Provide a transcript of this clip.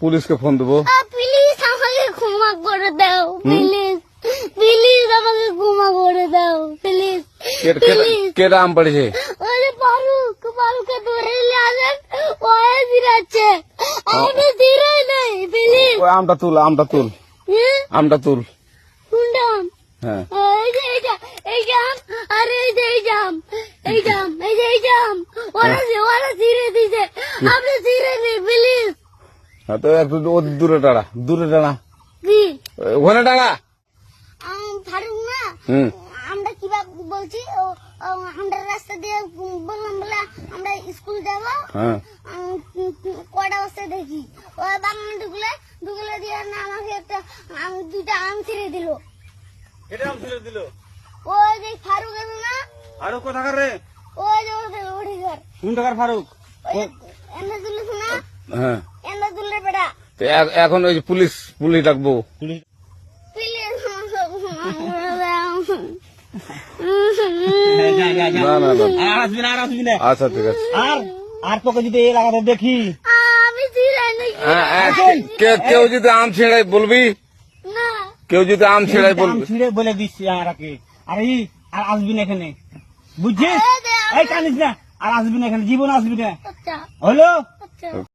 পুলিশকে ফোন দেবো। প্লিজ আমাকে ক্ষমা করে দাও প্লিজ প্লিজ আমাকে ক্ষমা করে দাও প্লিজ কেটা আম পড়েছে? ওরে ফারুক ফারুককে ধরে নিয়ে আসেন। ওয়ে দিরাচ্ছে আমি দিরাই নাই প্লিজ ওই আমটা তুল আমটা তুল। আমটা তুল। শুনলাম হ্যাঁ। এই যে এই যে এই জাম আরে এই যে এই জাম এই জাম এই যে এই জাম ওরা ওরা ছিঁড়ে দিছে আপনি ছিঁড়ে নেই প্লিজ হ্যাঁ, তো একটু ও দূরে টাড়া দূরে কি? ওখানে আম, ফারুক না? আমরা কীভাবে বলছি আমরা রাস্তা দিয়ে বললাম বলে আমরা স্কুল যাব। হ্যাঁ। কটা বস্তা দেখি? ওই বাগানে ঢুকলে ঢুকলে দিয়ে না আমাকে একটা আম দুইটা আম ছিঁড়ে দিল। আম ছেড়ে দিল? ওই যে ফারুক আছে না? আরও কোথাকার রে? ওই যে ওঠে ঘর। কোন টাকার ফারুক? ওই এন্দা না? হ্যাঁ। তো এখন ওই যে পুলিশ পুলিশ ডাকবো। না না না। আচ্ছা ঠিক আছে। আর আর তোকে যদি এই লাগাতে দেখি। হ্যাঁ, হ্যাঁ, কেউ যদি আম ছেড়াই বলবি? কেউ যদি আম ছেড়াই বলবি? ছিঁড়ে বলে দিচ্ছি আর আগে। আর এই আর আসবি না এখানে। বুঝছিস? এই কানিস না। আর আসবি না এখানে জীবন আসবি না। আচ্ছা। হলো? আচ্ছা।